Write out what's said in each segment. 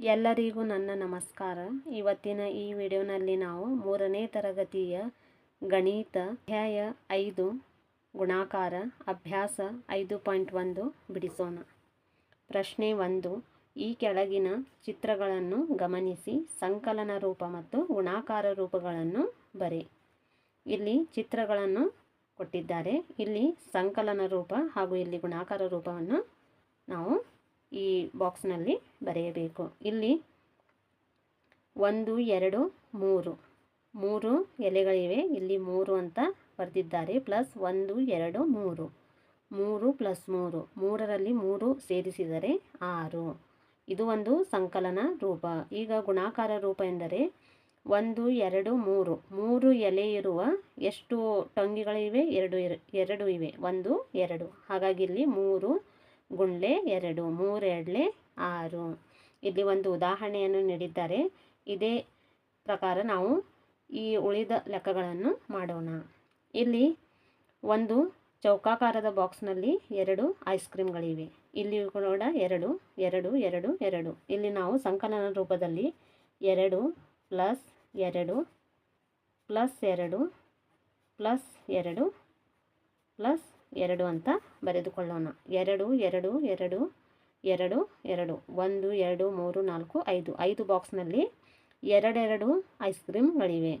ಎಲ್ಲರಿಗೂ ನನ್ನ ನಮಸ್ಕಾರ. ಇವತ್ತಿನ ಈ ವಿಡಿಯೋನಲ್ಲಿ ನಾವು ಮೂರನೇ ತರಗತಿಯ ಗಣಿತ ಅಧ್ಯಾಯ ಐದು ಗುಣಾಕಾರ ಅಭ್ಯಾಸ ಐದು ಪಾಯಿಂಟ್ ಒಂದು ಬಿಡಿಸೋಣ. ಪ್ರಶ್ನೆ ಒಂದು, ಈ ಕೆಳಗಿನ ಚಿತ್ರಗಳನ್ನು ಗಮನಿಸಿ, ಸಂಕಲನ ರೂಪ ಮತ್ತು ಗುಣಾಕಾರ ರೂಪಗಳನ್ನು ಬರೆ. ಇಲ್ಲಿ ಚಿತ್ರಗಳನ್ನು ಕೊಟ್ಟಿದ್ದಾರೆ. ಇಲ್ಲಿ ಸಂಕಲನ ರೂಪ ಹಾಗೂ ಇಲ್ಲಿ ಗುಣಾಕಾರ ರೂಪವನ್ನು ನಾವು ಈ ಬಾಕ್ಸ್ನಲ್ಲಿ ಬರೆಯಬೇಕು. ಇಲ್ಲಿ ಒಂದು, ಎರಡು, ಮೂರು. ಮೂರು ಎಲೆಗಳಿವೆ. ಇಲ್ಲಿ ಮೂರು ಅಂತ ಬರೆದಿದ್ದಾರೆ. ಪ್ಲಸ್ ಒಂದು, ಎರಡು, ಮೂರು. ಮೂರು ಪ್ಲಸ್ ಮೂರು. ಮೂರರಲ್ಲಿ ಮೂರು ಸೇರಿಸಿದರೆ ಆರು. ಇದು ಒಂದು ಸಂಕಲನ ರೂಪ. ಈಗ ಗುಣಾಕಾರ ರೂಪ ಎಂದರೆ ಒಂದು, ಎರಡು, ಮೂರು. ಮೂರು ಎಲೆ ಇರುವ ಎಷ್ಟು ಟೊಂಗಿಗಳಿವೆ? ಎರಡು ಎರಡು ಇವೆ. ಒಂದು, ಎರಡು. ಹಾಗಾಗಿ ಇಲ್ಲಿ ಮೂರು ಗುಂಡ್ಲೆ ಎರಡು ಮೂರೆರಡ್ಲೆ ಆರು. ಇಲ್ಲಿ ಒಂದು ಉದಾಹರಣೆಯನ್ನು ನೀಡಿದ್ದಾರೆ. ಇದೇ ಪ್ರಕಾರ ನಾವು ಈ ಉಳಿದ ಲೆಕ್ಕಗಳನ್ನು ಮಾಡೋಣ. ಇಲ್ಲಿ ಒಂದು ಚೌಕಾಕಾರದ ಬಾಕ್ಸ್ನಲ್ಲಿ ಎರಡು ಐಸ್ ಕ್ರೀಮ್ಗಳಿವೆ. ಇಲ್ಲಿ ಕೂಡ ಎರಡು ಎರಡು ಎರಡು ಎರಡು. ಇಲ್ಲಿ ನಾವು ಸಂಕಲನ ರೂಪದಲ್ಲಿ ಎರಡು ಪ್ಲಸ್ ಎರಡು ಪ್ಲಸ್ ಎರಡು ಪ್ಲಸ್ ಎರಡು ಪ್ಲಸ್ ಎರಡು ಅಂತ ಬರೆದುಕೊಳ್ಳೋಣ. ಎರಡು ಎರಡು ಎರಡು ಎರಡು ಎರಡು. ಒಂದು, ಎರಡು, ಮೂರು, ನಾಲ್ಕು, ಐದು. ಐದು ಬಾಕ್ಸ್ನಲ್ಲಿ ಎರಡೆರಡು ಐಸ್ ಕ್ರೀಮ್ಗಳಿವೆ.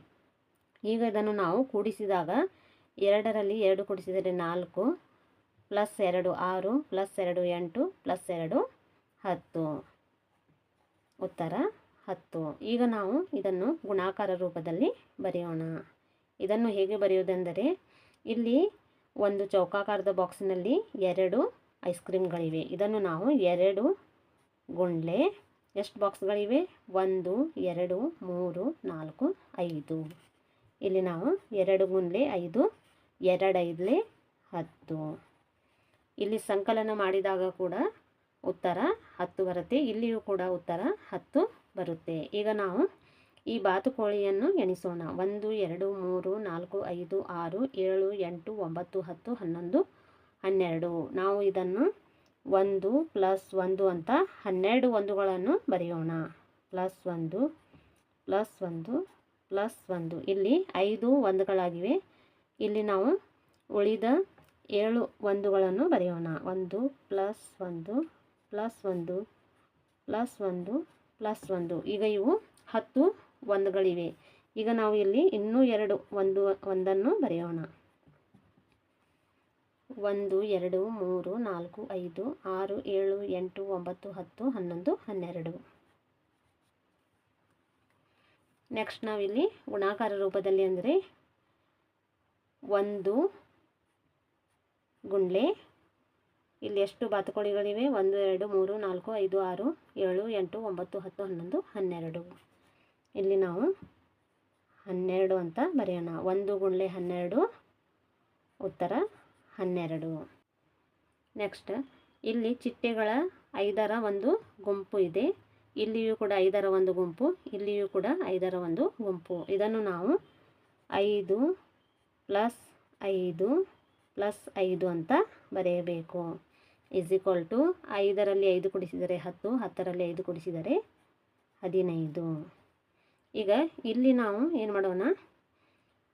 ಈಗ ಇದನ್ನು ನಾವು ಕೂಡಿಸಿದಾಗ ಎರಡರಲ್ಲಿ ಎರಡು ಕೂಡಿಸಿದರೆ ನಾಲ್ಕು, ಪ್ಲಸ್ ಎರಡು, ಆರು, ಪ್ಲಸ್ ಎರಡು, ಎಂಟು, ಪ್ಲಸ್ ಎರಡು, ಹತ್ತು. ಉತ್ತರ, ಹತ್ತು. ಈಗ ನಾವು ಇದನ್ನು ಗುಣಾಕಾರ ರೂಪದಲ್ಲಿ ಬರೆಯೋಣ. ಇದನ್ನು ಹೇಗೆ ಬರೆಯುವುದೆಂದರೆ, ಇಲ್ಲಿ ಒಂದು ಚೌಕಾಕಾರದ ಬಾಕ್ಸಿನಲ್ಲಿ ಎರಡು ಐಸ್ ಕ್ರೀಮ್ಗಳಿವೆ. ಇದನ್ನು ನಾವು ಎರಡು ಗುಂಡ್ಲೆ ಎಷ್ಟು ಬಾಕ್ಸ್ಗಳಿವೆ? ಒಂದು, ಎರಡು, ಮೂರು, ನಾಲ್ಕು, ಐದು. ಇಲ್ಲಿ ನಾವು ಎರಡು ಗುಂಡ್ಲೆ, ಐದು ಎರಡು ಐದಲೆ ಹತ್ತು. ಇಲ್ಲಿ ಸಂಕಲನ ಮಾಡಿದಾಗ ಕೂಡ ಉತ್ತರ ಹತ್ತು ಬರುತ್ತೆ, ಇಲ್ಲಿಯೂ ಕೂಡ ಉತ್ತರ ಹತ್ತು ಬರುತ್ತೆ. ಈಗ ನಾವು ಈ ಬಾತುಕೋಳಿಯನ್ನು ಎಣಿಸೋಣ. ಒಂದು, ಎರಡು, ಮೂರು, ನಾಲ್ಕು, ಐದು, ಆರು, ಏಳು, ಎಂಟು, ಒಂಬತ್ತು, ಹತ್ತು, ಹನ್ನೊಂದು, ಹನ್ನೆರಡು. ನಾವು ಇದನ್ನು ಒಂದು ಪ್ಲಸ್ ಒಂದು ಅಂತ ಹನ್ನೆರಡು ಒಂದುಗಳನ್ನು ಬರೆಯೋಣ. ಪ್ಲಸ್ ಒಂದು ಪ್ಲಸ್ ಒಂದು ಪ್ಲಸ್ ಒಂದು. ಇಲ್ಲಿ ಐದು ಒಂದುಗಳಾಗಿವೆ. ಇಲ್ಲಿ ನಾವು ಉಳಿದ ಏಳು ಒಂದುಗಳನ್ನು ಬರೆಯೋಣ. ಒಂದು, ಪ್ಲಸ್ ಒಂದು ಪ್ಲಸ್ ಒಂದು ಪ್ಲಸ್ ಒಂದು ಪ್ಲಸ್ ಒಂದು. ಈಗ ಇವು ಹತ್ತು ಒಂದುಗಳಿವೆ. ಈಗ ನಾವು ಇಲ್ಲಿ ಇನ್ನೂ ಎರಡು, ಒಂದು, ಒಂದನ್ನು ಬರೆಯೋಣ. ಒಂದು, ಎರಡು, ಮೂರು, ನಾಲ್ಕು, ಐದು, ಆರು, ಏಳು, ಎಂಟು, ಒಂಬತ್ತು, ಹತ್ತು, ಹನ್ನೊಂದು, ಹನ್ನೆರಡು. ನೆಕ್ಸ್ಟ್ ನಾವಿಲ್ಲಿ ಗುಣಾಕಾರ ರೂಪದಲ್ಲಿ ಅಂದರೆ ಒಂದು ಗುಂಡ್ಲೆ. ಇಲ್ಲಿ ಎಷ್ಟು ಬಾತುಕೋಳಿಗಳಿವೆ? ಒಂದು, ಎರಡು, ಮೂರು, ನಾಲ್ಕು, ಐದು, ಆರು, ಏಳು, ಎಂಟು, ಒಂಬತ್ತು, ಹತ್ತು, ಹನ್ನೊಂದು, ಹನ್ನೆರಡು. ಇಲ್ಲಿ ನಾವು ಹನ್ನೆರಡು ಅಂತ ಬರೆಯೋಣ. ಒಂದು ಗುಂಡ್ಲೆ ಹನ್ನೆರಡು, ಉತ್ತರ ಹನ್ನೆರಡು. ನೆಕ್ಸ್ಟ್ ಇಲ್ಲಿ ಚಿಟ್ಟೆಗಳ ಐದರ ಒಂದು ಗುಂಪು ಇದೆ. ಇಲ್ಲಿಯೂ ಕೂಡ ಐದರ ಒಂದು ಗುಂಪು, ಇಲ್ಲಿಯೂ ಕೂಡ ಐದರ ಒಂದು ಗುಂಪು. ಇದನ್ನು ನಾವು ಐದು ಪ್ಲಸ್ ಐದು ಪ್ಲಸ್ ಐದು ಅಂತ ಬರೆಯಬೇಕು. ಇಸ್ ಈಕ್ವಲ್ ಟು ಐದರಲ್ಲಿ ಐದು ಕುಡಿಸಿದರೆ ಹತ್ತು, ಹತ್ತರಲ್ಲಿ ಐದು ಕುಡಿಸಿದರೆ ಹದಿನೈದು. ಈಗ ಇಲ್ಲಿ ನಾವು ಏನು ಮಾಡೋಣ?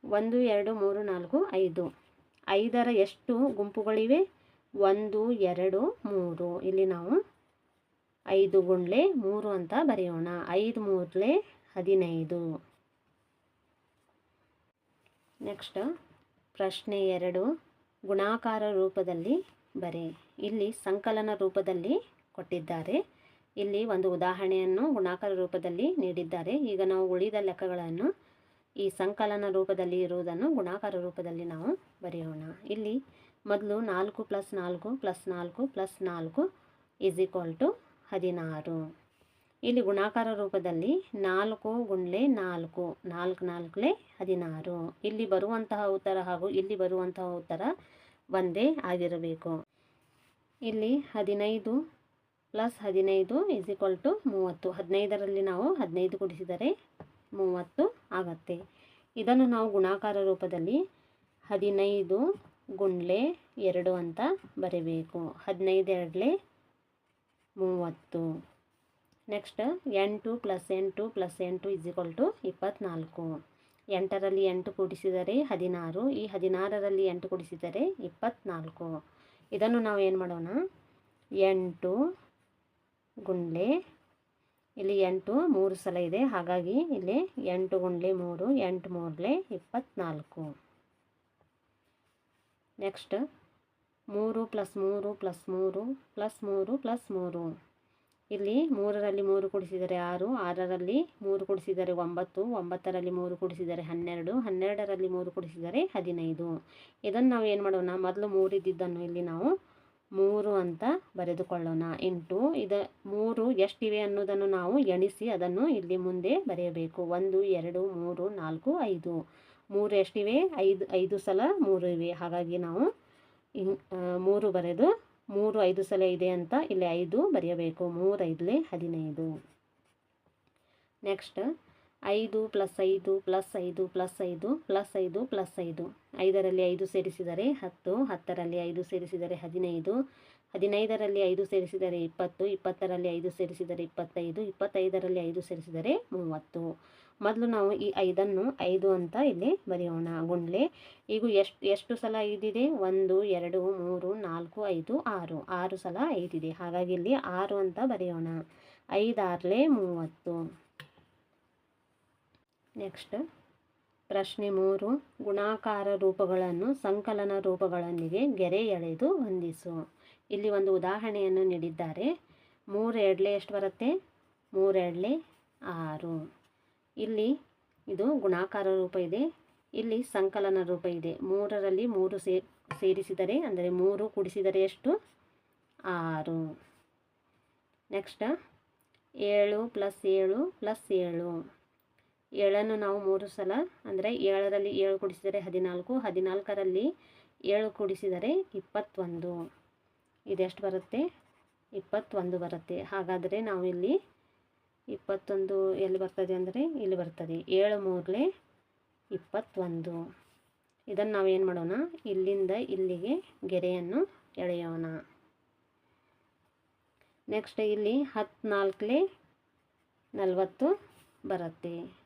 ಒಂದು, ಎರಡು, ಮೂರು, ನಾಲ್ಕು, ಐದು. ಐದರ ಎಷ್ಟು ಗುಂಪುಗಳಿವೆ? ಒಂದು, ಎರಡು, ಮೂರು. ಇಲ್ಲಿ ನಾವು ಐದು ಗುಂಡ್ಲೆ ಮೂರು ಅಂತ ಬರೆಯೋಣ. ಐದು ಮೂರಲೆ ಹದಿನೈದು. ನೆಕ್ಸ್ಟ್ ಪ್ರಶ್ನೆ ಎರಡು. ಗುಣಾಕಾರ ರೂಪದಲ್ಲಿ ಬರೆ. ಇಲ್ಲಿ ಸಂಕಲನ ರೂಪದಲ್ಲಿ ಕೊಟ್ಟಿದ್ದಾರೆ. ಇಲ್ಲಿ ಒಂದು ಉದಾಹರಣೆಯನ್ನು ಗುಣಾಕಾರ ರೂಪದಲ್ಲಿ ನೀಡಿದ್ದಾರೆ. ಈಗ ನಾವು ಉಳಿದ ಲೆಕ್ಕಗಳನ್ನು ಈ ಸಂಕಲನ ರೂಪದಲ್ಲಿ ಇರುವುದನ್ನು ಗುಣಾಕಾರ ರೂಪದಲ್ಲಿ ನಾವು ಬರೆಯೋಣ. ಇಲ್ಲಿ ಮೊದಲು ನಾಲ್ಕು ಪ್ಲಸ್ ನಾಲ್ಕು ಪ್ಲಸ್ ನಾಲ್ಕು ಪ್ಲಸ್ ನಾಲ್ಕು ಈಸ್ ಈಕ್ವಲ್ ಟು ಹದಿನಾರು. ಇಲ್ಲಿ ಗುಣಾಕಾರ ರೂಪದಲ್ಲಿ ನಾಲ್ಕು ಗುಂಡ್ಲೆ ನಾಲ್ಕು ನಾಲ್ಕು ನಾಲ್ಕಲೆ ಹದಿನಾರು. ಇಲ್ಲಿ ಬರುವಂತಹ ಉತ್ತರ ಹಾಗೂ ಇಲ್ಲಿ ಬರುವಂತಹ ಉತ್ತರ ಒಂದೇ ಆಗಿರಬೇಕು. ಇಲ್ಲಿ ಹದಿನೈದು ಪ್ಲಸ್ ಹದಿನೈದು ಇಸ್ ಈಕ್ವಲ್ ಟು ಮೂವತ್ತು. ಹದಿನೈದರಲ್ಲಿ ನಾವು ಹದಿನೈದು ಕೂಡಿಸಿದರೆ ಮೂವತ್ತು ಆಗತ್ತೆ. ಇದನ್ನು ನಾವು ಗುಣಾಕಾರ ರೂಪದಲ್ಲಿ ಹದಿನೈದು ಗುಂಡ್ಲೆ ಎರಡು ಅಂತ ಬರೀಬೇಕು. ಹದಿನೈದು ಎರಡಲೆ ಮೂವತ್ತು. ನೆಕ್ಸ್ಟ್ ಎಂಟು ಪ್ಲಸ್ ಎಂಟು ಪ್ಲಸ್ ಎಂಟು ಇಸ್ ಈಕ್ವಲ್ ಟು ಇಪ್ಪತ್ತ್ನಾಲ್ಕು ಎಂಟರಲ್ಲಿ ಎಂಟು ಕೂಡಿಸಿದರೆ ಹದಿನಾರು. ಈ ಹದಿನಾರರಲ್ಲಿ ಎಂಟು ಕೂಡಿಸಿದರೆ ಇಪ್ಪತ್ತ್ನಾಲ್ಕು ಇದನ್ನು ನಾವು ಏನು ಮಾಡೋಣ? ಎಂಟು ಗುಂಡ್ಲೆ. ಇಲ್ಲಿ ಎಂಟು, ಮೂರು ಸಲ ಇದೆ. ಹಾಗಾಗಿ ಇಲ್ಲಿ ಎಂಟು ಗುಂಡ್ಲೆ, ಮೂರು, ಎಂಟು ಮೂರಲೆ ಇಪ್ಪತ್ತ್ನಾಲ್ಕು ನೆಕ್ಸ್ಟ್ ಮೂರು ಪ್ಲಸ್ ಮೂರು ಪ್ಲಸ್ ಮೂರು ಪ್ಲಸ್ ಮೂರು ಪ್ಲಸ್ ಮೂರು. ಇಲ್ಲಿ ಮೂರರಲ್ಲಿ ಮೂರು ಕೊಡಿಸಿದರೆ ಆರು, ಆರರಲ್ಲಿ ಮೂರು ಕೊಡಿಸಿದರೆ ಒಂಬತ್ತು, ಒಂಬತ್ತರಲ್ಲಿ ಮೂರು ಕೊಡಿಸಿದರೆ ಹನ್ನೆರಡು, ಹನ್ನೆರಡರಲ್ಲಿ ಮೂರು ಕೂಡಿಸಿದರೆ ಹದಿನೈದು. ಇದನ್ನು ನಾವು ಏನು ಮಾಡೋಣ? ಮೊದಲು ಮೂರಿದ್ದಿದ್ದನ್ನು ಇಲ್ಲಿ ನಾವು ಮೂರು ಅಂತ ಬರೆದುಕೊಳ್ಳೋಣ. ಎಂಟು, ಇದ ಮೂರು ಎಷ್ಟಿವೆ ಅನ್ನೋದನ್ನು ನಾವು ಎಣಿಸಿ ಅದನ್ನು ಇಲ್ಲಿ ಮುಂದೆ ಬರೆಯಬೇಕು. ಒಂದು, ಎರಡು, ಮೂರು, ನಾಲ್ಕು, ಐದು. ಮೂರು ಎಷ್ಟಿವೆ? ಐದು ಐದು ಸಲ ಮೂರು ಇವೆ. ಹಾಗಾಗಿ ನಾವು ಮೂರು ಬರೆದು ಮೂರು, ಐದು ಸಲ ಇದೆ ಅಂತ ಇಲ್ಲಿ ಐದು ಬರೆಯಬೇಕು. ಮೂರು, ಐದಲೇ ಹದಿನೈದು. ನೆಕ್ಸ್ಟ್ ಐದು ಪ್ಲಸ್ ಐದು ಪ್ಲಸ್ ಐದು ಪ್ಲಸ್ ಐದು ಪ್ಲಸ್ ಐದು ಪ್ಲಸ್ ಐದು. ಐದರಲ್ಲಿ ಐದು ಸೇರಿಸಿದರೆ ಹತ್ತು, ಹತ್ತರಲ್ಲಿ ಐದು ಸೇರಿಸಿದರೆ ಹದಿನೈದು, ಹದಿನೈದರಲ್ಲಿ ಐದು ಸೇರಿಸಿದರೆ ಇಪ್ಪತ್ತು, ಇಪ್ಪತ್ತರಲ್ಲಿ ಐದು ಸೇರಿಸಿದರೆ ಇಪ್ಪತ್ತೈದು, ಇಪ್ಪತ್ತೈದರಲ್ಲಿ ಐದು ಸೇರಿಸಿದರೆ ಮೂವತ್ತು. ಮೊದಲು ನಾವು ಈ ಐದನ್ನು ಐದು ಅಂತ ಇಲ್ಲಿ ಬರೆಯೋಣ. ಗುಂಡ್ಲೆ, ಈಗ ಎಷ್ಟು ಎಷ್ಟು ಸಲ ಐದಿದೆ? ಒಂದು, ಎರಡು, ಮೂರು, ನಾಲ್ಕು, ಐದು, ಆರು. ಆರು ಸಲ ಐದಿದೆ. ಹಾಗಾಗಿ ಇಲ್ಲಿ ಆರು ಅಂತ ಬರೆಯೋಣ. ಐದಾರಲೆ ಮೂವತ್ತು. ನೆಕ್ಸ್ಟ್ ಪ್ರಶ್ನೆ ಮೂರು, ಗುಣಾಕಾರ ರೂಪಗಳನ್ನು ಸಂಕಲನ ರೂಪಗಳೊಂದಿಗೆ ಗೆರೆ ಎಳೆದು ಹೊಂದಿಸು. ಇಲ್ಲಿ ಒಂದು ಉದಾಹರಣೆಯನ್ನು ನೀಡಿದ್ದಾರೆ. ಮೂರು ಎಡ್ಲೆ ಎಷ್ಟು ಬರುತ್ತೆ? ಮೂರು ಎಡ್ಲೆ ಆರು. ಇಲ್ಲಿ ಇದು ಗುಣಾಕಾರ ರೂಪ ಇದೆ. ಇಲ್ಲಿ ಸಂಕಲನ ರೂಪ ಇದೆ. ಮೂರರಲ್ಲಿ ಮೂರು ಸೇ, ಸೇರಿಸಿದರೆ ಅಂದರೆ ಮೂರು ಕೂಡಿಸಿದರೆ ಎಷ್ಟು? ಆರು. ನೆಕ್ಸ್ಟ್ ಏಳು ಪ್ಲಸ್ ಏಳು ಪ್ಲಸ್ ಏಳು. ಏಳನ್ನು ನಾವು ಮೂರು ಸಲ, ಅಂದರೆ ಏಳರಲ್ಲಿ ಏಳು ಕೂಡಿಸಿದರೆ ಹದಿನಾಲ್ಕು, ಹದಿನಾಲ್ಕರಲ್ಲಿ ಏಳು ಕೂಡಿಸಿದರೆ ಇಪ್ಪತ್ತೊಂದು. ಇದೆಷ್ಟು ಬರುತ್ತೆ? ಇಪ್ಪತ್ತೊಂದು ಬರುತ್ತೆ. ಹಾಗಾದರೆ ನಾವು ಇಲ್ಲಿ ಇಪ್ಪತ್ತೊಂದು ಎಲ್ಲಿ ಬರ್ತದೆ ಅಂದರೆ ಇಲ್ಲಿ ಬರ್ತದೆ. ಏಳು ಮೂರಲೆ ಇಪ್ಪತ್ತೊಂದು. ಇದನ್ನು ನಾವು ಏನು ಮಾಡೋಣ? ಇಲ್ಲಿಂದ ಇಲ್ಲಿಗೆ ಗೆರೆಯನ್ನು ಎಳೆಯೋಣ. ನೆಕ್ಸ್ಟ್ ಇಲ್ಲಿ ಹತ್ತು ನಲವತ್ತು ಬರುತ್ತೆ.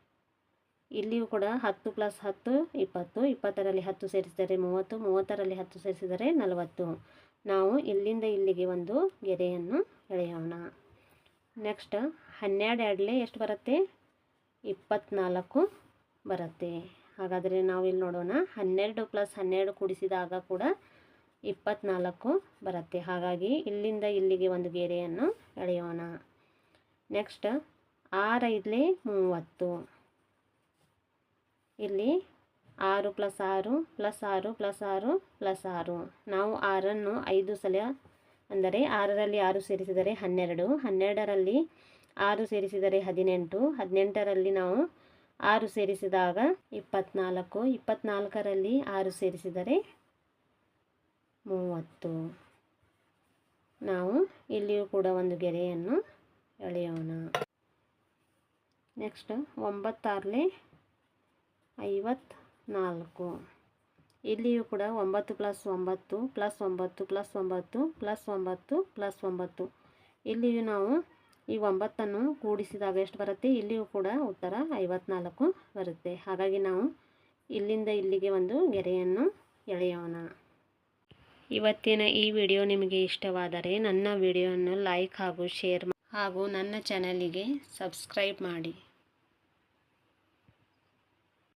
ಇಲ್ಲಿಯೂ ಕೂಡ ಹತ್ತು ಪ್ಲಸ್ ಹತ್ತು, ಇಪ್ಪತ್ತು, ಇಪ್ಪತ್ತರಲ್ಲಿ ಹತ್ತು ಸೇರಿಸಿದರೆ ಮೂವತ್ತು, ಮೂವತ್ತರಲ್ಲಿ ಹತ್ತು ಸೇರಿಸಿದರೆ ನಲವತ್ತು. ನಾವು ಇಲ್ಲಿಂದ ಇಲ್ಲಿಗೆ ಒಂದು ಗೆರೆಯನ್ನು ಎಳೆಯೋಣ. ನೆಕ್ಸ್ಟ್ ಹನ್ನೆರಡು ಎರಡಲೆ ಎಷ್ಟು ಬರುತ್ತೆ? ಇಪ್ಪತ್ತ್ನಾಲ್ಕು ಬರುತ್ತೆ. ಹಾಗಾದರೆ ನಾವು ಇಲ್ಲಿ ನೋಡೋಣ. ಹನ್ನೆರಡು ಪ್ಲಸ್ ಹನ್ನೆರಡು ಕೂಡಿಸಿದಾಗ ಕೂಡ ಇಪ್ಪತ್ತ್ನಾಲ್ಕು ಬರುತ್ತೆ. ಹಾಗಾಗಿ ಇಲ್ಲಿಂದ ಇಲ್ಲಿಗೆ ಒಂದು ಗೆರೆಯನ್ನು ಎಳೆಯೋಣ. ನೆಕ್ಸ್ಟ್ ಆರೈದಲೇ ಮೂವತ್ತು. ಇಲ್ಲಿ ಆರು ಪ್ಲಸ್ ಆರು ಪ್ಲಸ್ ಆರು ಪ್ಲಸ್ ಆರು ಪ್ಲಸ್ ಆರು. ನಾವು ಆರನ್ನು ಐದು ಸಲ ಅಂದರೆ ಆರರಲ್ಲಿ ಆರು ಸೇರಿಸಿದರೆ ಹನ್ನೆರಡು, ಹನ್ನೆರಡರಲ್ಲಿ ಆರು ಸೇರಿಸಿದರೆ ಹದಿನೆಂಟು, ಹದಿನೆಂಟರಲ್ಲಿ ನಾವು ಆರು ಸೇರಿಸಿದಾಗ ಇಪ್ಪತ್ನಾಲ್ಕು, ಇಪ್ಪತ್ನಾಲ್ಕರಲ್ಲಿ ಆರು ಸೇರಿಸಿದರೆ ಮೂವತ್ತು. ನಾವು ಇಲ್ಲಿಯೂ ಕೂಡ ಒಂದು ಗೆರೆಯನ್ನು ಎಳೆಯೋಣ. ನೆಕ್ಸ್ಟ್ ಒಂಬತ್ತಾರಲೆ ಐವತ್ನಾಲ್ಕು. ಇಲ್ಲಿಯೂ ಕೂಡ ಒಂಬತ್ತು ಪ್ಲಸ್ ಒಂಬತ್ತು ಪ್ಲಸ್ ಒಂಬತ್ತು ಪ್ಲಸ್ ಒಂಬತ್ತು ಪ್ಲಸ್ ಒಂಬತ್ತು ಪ್ಲಸ್ ಒಂಬತ್ತು. ಇಲ್ಲಿಯೂ ನಾವು ಈ ಒಂಬತ್ತನ್ನು ಕೂಡಿಸಿದಾಗ ಎಷ್ಟು ಬರುತ್ತೆ? ಇಲ್ಲಿಯೂ ಕೂಡ ಉತ್ತರ ಐವತ್ನಾಲ್ಕು ಬರುತ್ತೆ. ಹಾಗಾಗಿ ನಾವು ಇಲ್ಲಿಂದ ಇಲ್ಲಿಗೆ ಒಂದು ಗೆರೆಯನ್ನು ಎಳೆಯೋಣ. ಇವತ್ತಿನ ಈ ವಿಡಿಯೋ ನಿಮಗೆ ಇಷ್ಟವಾದರೆ ನನ್ನ ವಿಡಿಯೋವನ್ನು ಲೈಕ್ ಹಾಗೂ ಶೇರ್ ಹಾಗೂ ನನ್ನ ಚಾನಲಿಗೆ ಸಬ್ಸ್ಕ್ರೈಬ್ ಮಾಡಿ.